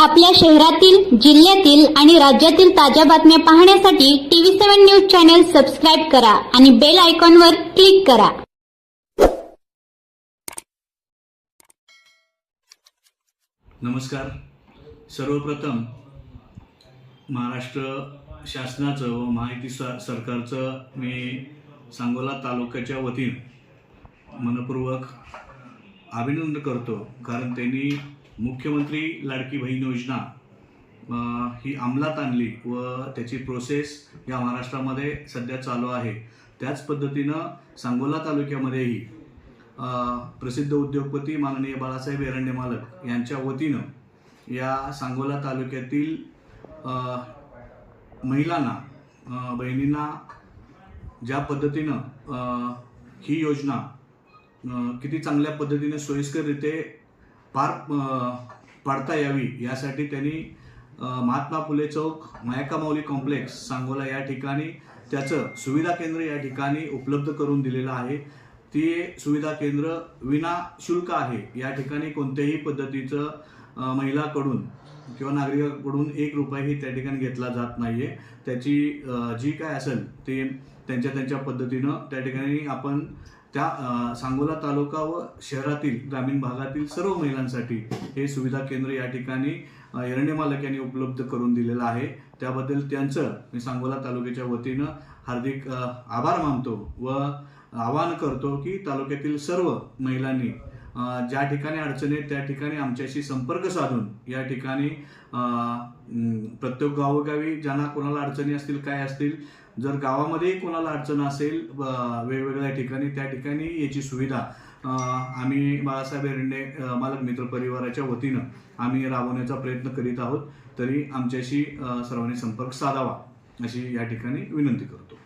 आपल्या शहरातील जिल्ह्यातील आणि राज्यातील ताज्या बातम्या पाहण्यासाठी TV seven news channel subscribe करा आणि बेल आयकॉनवर क्लिक करा. नमस्कार. सर्वप्रथम महाराष्ट्र शासनाचं व माहिती सरकारचं मी सांगोला तालुक्याच्या वतीनं मनपूर्वक अभिनंदन करतो. कारण त्यांनी मुख्यमंत्री लाडकी बहीण योजना ही अंमलात आणली व त्याची प्रोसेस या महाराष्ट्रामध्ये सध्या चालू आहे. त्याच पद्धतीनं सांगोला तालुक्यामध्येही प्रसिद्ध उद्योगपती माननीय बाळासाहेब एरंडे मालक यांच्या वतीनं या सांगोला तालुक्यातील महिलांना बहिणींना ज्या पद्धतीनं ही योजना किती चांगल्या पद्धतीने सोयीस्कररीते पार पाडता यावी यासाठी त्यांनी महात्मा फुले चौक मायाका माऊली कॉम्प्लेक्स सांगोला या ठिकाणी त्याचं सुविधा केंद्र या ठिकाणी उपलब्ध करून दिलेलं आहे. ती सुविधा केंद्र विना शुल्क आहे. या ठिकाणी कोणत्याही पद्धतीचं महिलाकडून किंवा नागरिकाकडून एक रुपयाही त्या ठिकाणी घेतला जात नाहीये. त्याची जी काय असेल ते त्यांच्या त्यांच्या पद्धतीनं त्या ठिकाणी आपण त्या सांगोला तालुका व शहरातील ग्रामीण भागातील सर्व महिलांसाठी हे सुविधा केंद्र या ठिकाणी एरणे मालक यांनी उपलब्ध करून दिलेलं आहे. त्याबद्दल त्यांचं मी सांगोला तालुक्याच्या वतीनं हार्दिक आभार मानतो व आवाहन करतो की तालुक्यातील सर्व महिलांनी ज्या ठिकाणी अडचणी आहेत त्या ठिकाणी आमच्याशी संपर्क साधून या ठिकाणी प्रत्येक गावोगावी ज्यांना कोणाला अडचणी असतील काय असतील जर गावामध्ये कोणाला अडचण असेल वेगवेगळ्या ठिकाणी त्या ठिकाणी याची सुविधा आम्ही बाळासाहेब एरंडे मालक मित्र परिवाराच्या वतीनं आम्ही राबवण्याचा प्रयत्न करीत आहोत. तरी आमच्याशी सर्वांनी संपर्क साधावा अशी या ठिकाणी विनंती करतो.